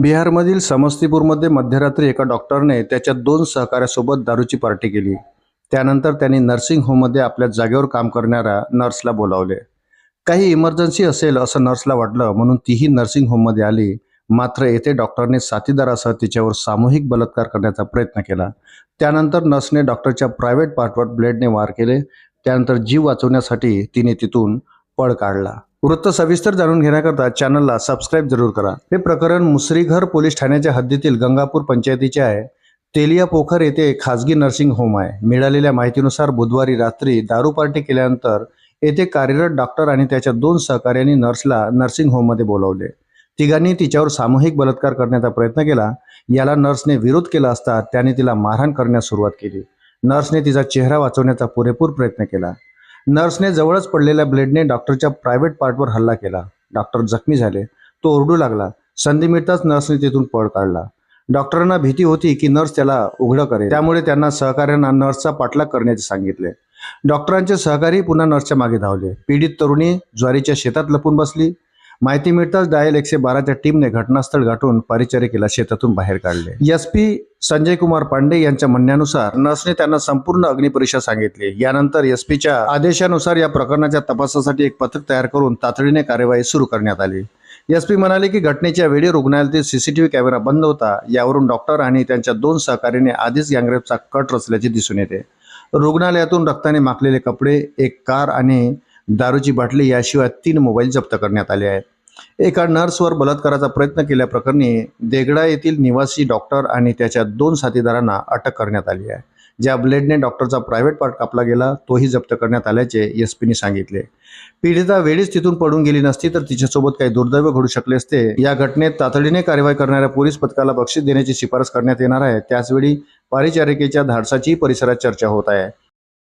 बिहारमधील समस्तीपूरमध्ये मध्यरात्री एका डॉक्टरने त्याच्या दोन सहकाऱ्यासोबत दारूची पार्टी केली. त्यानंतर त्यांनी नर्सिंग होममध्ये आपल्या जागेवर काम करणाऱ्या नर्सला बोलावले. काही इमर्जन्सी असेल असं नर्सला वाटलं म्हणून तीही नर्सिंग होममध्ये आली. मात्र येथे डॉक्टरने साथीदारासह तिच्यावर सामूहिक बलात्कार करण्याचा प्रयत्न केला. त्यानंतर नर्सने डॉक्टरच्या प्रायव्हेट पार्टवर ब्लेडने वार केले. त्यानंतर जीव वाचवण्यासाठी तिने तिथून पळ काढला. वृत्त सविस्तर जाणून घेण्याकरता चॅनलला सबस्क्राईब जरूर करा. हे प्रकरण मुसरीघर पोलीस ठाण्याच्या हद्दीतील गंगापूर पंचायतीचे आहे. तेलिया पोखर येथे खाजगी नर्सिंग होम आहे. मिळालेल्या माहितीनुसार बुधवारी रात्री दारू पार्टी केल्यानंतर येथे कार्यरत डॉक्टर आणि त्याच्या दोन सहकार्यांनी नर्सला नर्सिंग होममध्ये बोलावले. तिघांनी तिच्यावर सामूहिक बलात्कार करण्याचा प्रयत्न केला. याला नर्सने विरोध केला असता त्याने तिला मारहाण करण्यास सुरुवात केली. नर्सने तिचा चेहरा वाचवण्याचा पुरेपूर प्रयत्न केला. नर्सने जवळच पडलेल्या ब्लेडने डॉक्टरच्या प्रायव्हेट पार्टवर हल्ला केला. डॉक्टर जखमी झाले. तो ओरडू लागला. संधी मिळताच नर्सने तिथून पळ काढला. डॉक्टरांना भीती होती की नर्स त्याला उघडं करेल. त्यामुळे त्यांना सहकार्यांना नर्सचा पाठलाग करण्याचे सांगितले. डॉक्टरांचे सहकारी पुन्हा नर्सच्या मागे धावले. पीडित तरुणी ज्वारीच्या शेतात लपून बसली. माहिती मिळताच डायल एकशे बाराच्या टीमने घटनास्थळ गाठून परिचारिकेला शेतातून बाहेर काढले. एस पी संजय कुमार पांडे यांच्या म्हणण्यानुसार नर्सने त्यांना संपूर्ण अग्निपरीक्षा सांगितली. यानंतर एसपीच्या आदेशानुसार या प्रकरणाच्या तपासासाठी एक पथक तयार करून तातडीने कार्यवाही सुरू करण्यात आली. एसपी म्हणाले की घटनेच्या वेळी रुग्णालयातील सीसीटीव्ही कॅमेरा बंद होता. यावरून डॉक्टर आणि त्यांच्या दोन सहकार्याने आधीच गँगरेपचा कट रचल्याचे दिसून येते. रुग्णालयातून रक्ताने माखलेले कपडे एक कार आणि दारूची बाटली याशिवाय तीन मोबाईल जप्त करण्यात आले आहेत. एका नर्सवर बलात्काराचा प्रयत्न केल्याप्रकरणी देगडा येथील निवासी डॉक्टर आणि त्याच्या दोन साथीदारांना अटक करण्यात आली आहे. ज्या ब्लेडने डॉक्टरचा प्रायव्हेट पार्ट कापला गेला तोही जप्त करण्यात आल्याचे एस पीने सांगितले. पीडिता वेळीच तिथून पडून गेली नसती तर तिच्यासोबत काही दुर्दैव घडू शकले असते. या घटनेत तातडीने कार्यवाही करणाऱ्या पोलीस पथकाला बक्षीस देण्याची शिफारस करण्यात येणार आहे. त्याचवेळी पारिचारिकेच्या धाडसाची परिसरात चर्चा होत आहे.